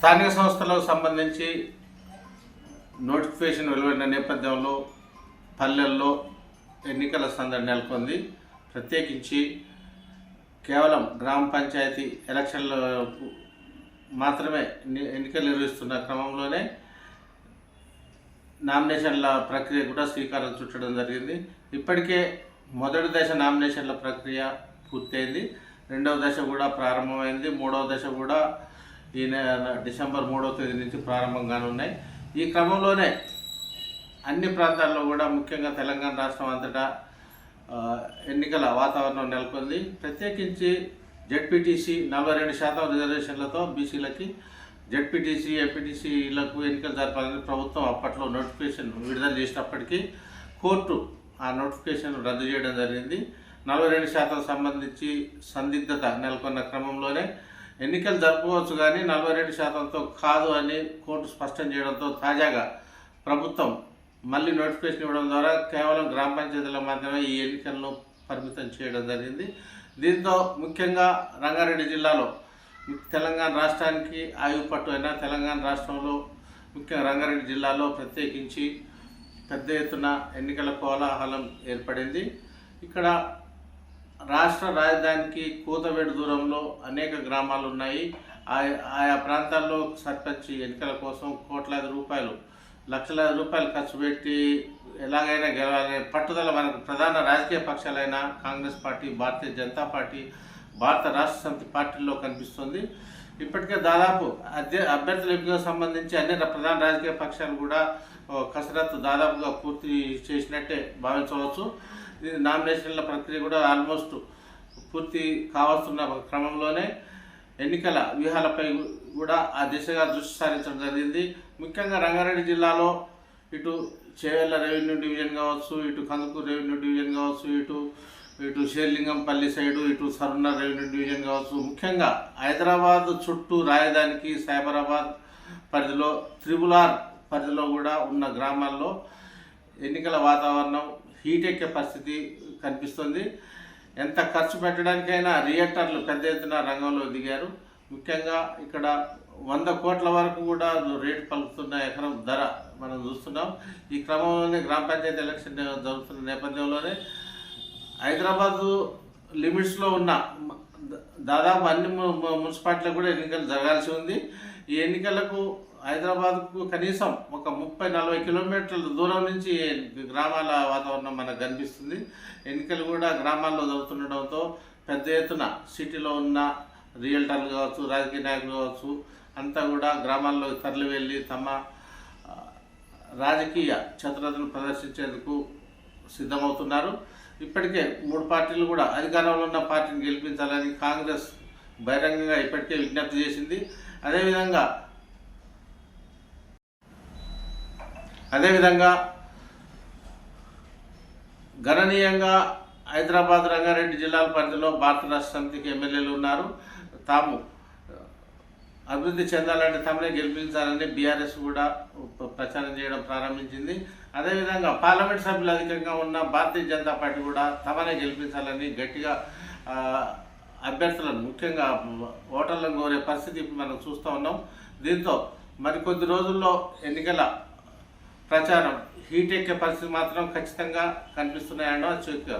స్థానిక సంస్థలకు సంబంధించి నోటిఫికేషన్ వెలువడిన నేపథ్యంలో పల్లెల్లో ఎన్నికల సందడి నెలకొంది. ప్రత్యేకించి కేవలం గ్రామ పంచాయతీ ఎలక్షన్లకు మాత్రమే ఎన్నికలు నిర్వహిస్తున్న క్రమంలోనే నామినేషన్ల ప్రక్రియ కూడా శ్రీకారం చుట్టడం జరిగింది. ఇప్పటికే మొదటి దశ నామినేషన్ల ప్రక్రియ పూర్తయింది. రెండవ దశ కూడా ప్రారంభమైంది. మూడవ దశ కూడా ఈ నెల డిసెంబర్ మూడవ తేదీ నుంచి ప్రారంభం కానున్నాయి. ఈ క్రమంలోనే అన్ని ప్రాంతాల్లో కూడా ముఖ్యంగా తెలంగాణ రాష్ట్రం అంతటా ఎన్నికల వాతావరణం నెలకొంది. ప్రత్యేకించి జడ్పీటీసీ నలభై రెండు శాతం రిజర్వేషన్లతో బీసీలకి జడ్పీటీసీ ఎంపీటీసీలకు ఎన్నికలు జరపాలని ప్రభుత్వం అప్పట్లో నోటిఫికేషన్ విడుదల చేసినప్పటికీ కోర్టు ఆ నోటిఫికేషన్ రద్దు చేయడం జరిగింది. నలభై రెండు శాతం సంబంధించి సందిగ్ధత నెలకొన్న క్రమంలోనే ఎన్నికలు జరుపుకోవచ్చు కానీ నలభై రెండు శాతంతో కాదు అని కోర్టు స్పష్టం చేయడంతో తాజాగా ప్రభుత్వం మళ్ళీ నోటిఫికేషన్ ఇవ్వడం ద్వారా కేవలం గ్రామ పంచాయతీల మాత్రమే ఈ ఎన్నికలను పరిమితం చేయడం జరిగింది. దీంతో ముఖ్యంగా రంగారెడ్డి జిల్లాలో తెలంగాణ రాష్ట్రానికి ఆయువు పట్టు అయిన తెలంగాణ రాష్ట్రంలో ముఖ్యంగా రంగారెడ్డి జిల్లాలో ప్రత్యేకించి పెద్ద ఎత్తున ఎన్నికల కోలాహలం ఏర్పడింది. ఇక్కడ రాష్ట్ర రాజధానికి కూతవేడు దూరంలో అనేక గ్రామాలు ఉన్నాయి ఆయా ప్రాంతాల్లో సర్పంచ్ ఎన్నికల కోసం కోట్లాది రూపాయలు లక్షలాది రూపాయలు ఖర్చు పెట్టి ఎలాగైనా గెలవాలనే పట్టుదల మనకు ప్రధాన రాజకీయ పక్షాలైన కాంగ్రెస్ పార్టీ భారతీయ జనతా పార్టీ భారత రాష్ట్ర సమితి పార్టీల్లో కనిపిస్తుంది. ఇప్పటికే దాదాపు అధ్య అభ్యర్థుల ఎంపికకు సంబంధించి అన్ని ప్రధాన రాజకీయ పక్షాలు కూడా కసరత్తు దాదాపుగా పూర్తి చేసినట్టే భావించవచ్చు. ఇది నామినేషన్ల ప్రక్రియ కూడా ఆల్మోస్ట్ పూర్తి కావాల్సిన క్రమంలోనే ఎన్నికల వ్యూహాలపై కూడా ఆ దిశగా దృష్టి సారించడం జరిగింది. ముఖ్యంగా రంగారెడ్డి జిల్లాలో ఇటు చేవెళ్ళ రెవెన్యూ డివిజన్ కావచ్చు ఇటు కందుకూరు రెవెన్యూ డివిజన్ కావచ్చు ఇటు ఇటు షేర్లింగంపల్లి సైడు ఇటు సరుణ రెవెన్యూ డివిజన్ కావచ్చు. ముఖ్యంగా హైదరాబాద్ చుట్టూ రాజధానికి సైబరాబాద్ పరిధిలో త్రిబుల్ ఆర్ పరిధిలో కూడా ఉన్న గ్రామాల్లో ఎన్నికల వాతావరణం హీట్ ఎక్కే పరిస్థితి కనిపిస్తుంది. ఎంత ఖర్చు పెట్టడానికైనా రియేటర్లు పెద్ద ఎత్తున రంగంలో దిగారు. ముఖ్యంగా ఇక్కడ వంద కోట్ల వరకు కూడా రేటు పలుకుతున్న ఎకరం ధర మనం చూస్తున్నాం. ఈ క్రమంలోనే గ్రామ పంచాయతీ ఎలక్షన్ జరుగుతున్న నేపథ్యంలోనే హైదరాబాద్ లిమిట్స్లో ఉన్న దాదాపు అన్ని మున్సిపాలిటీలకు కూడా ఎన్నికలు జరగాల్సి ఉంది. ఈ ఎన్నికలకు హైదరాబాద్కు కనీసం ఒక ముప్పై నలభై కిలోమీటర్ల దూరం నుంచి గ్రామాల వాతావరణం మనకు కనిపిస్తుంది. ఎన్నికలు కూడా గ్రామాల్లో జరుగుతుండడంతో పెద్ద ఎత్తున సిటీలో ఉన్న రియల్టర్లు కావచ్చు రాజకీయ నాయకులు కావచ్చు అంతా కూడా గ్రామాల్లో తరలి వెళ్ళి తమ రాజకీయ చతురతను ప్రదర్శించేందుకు సిద్ధమవుతున్నారు. ఇప్పటికే మూడు పార్టీలు కూడా అధికారంలో ఉన్న పార్టీని గెలిపించాలని కాంగ్రెస్ బహిరంగంగా ఇప్పటికే విజ్ఞప్తి చేసింది. అదేవిధంగా అదేవిధంగా గణనీయంగా హైదరాబాద్ రంగారెడ్డి జిల్లాల పరిధిలో భారత రాష్ట్ర సమితికి ఎమ్మెల్యేలు ఉన్నారు. తాము అభివృద్ధి చెందాలంటే తమనే గెలిపించాలని బీఆర్ఎస్ కూడా ప్రచారం చేయడం ప్రారంభించింది. అదేవిధంగా పార్లమెంట్ సభ్యులు అధికంగా ఉన్న భారతీయ జనతా పార్టీ కూడా తమనే గెలిపించాలని గట్టిగా అభ్యర్థులను ముఖ్యంగా ఓటర్లను కోరే పరిస్థితి మనం చూస్తూ ఉన్నాం. దీంతో మరి కొద్ది రోజుల్లో ఎన్నికల ప్రచారం హీట్ ఎక్కే పరిస్థితి మాత్రం ఖచ్చితంగా కనిపిస్తున్నాయనడం అది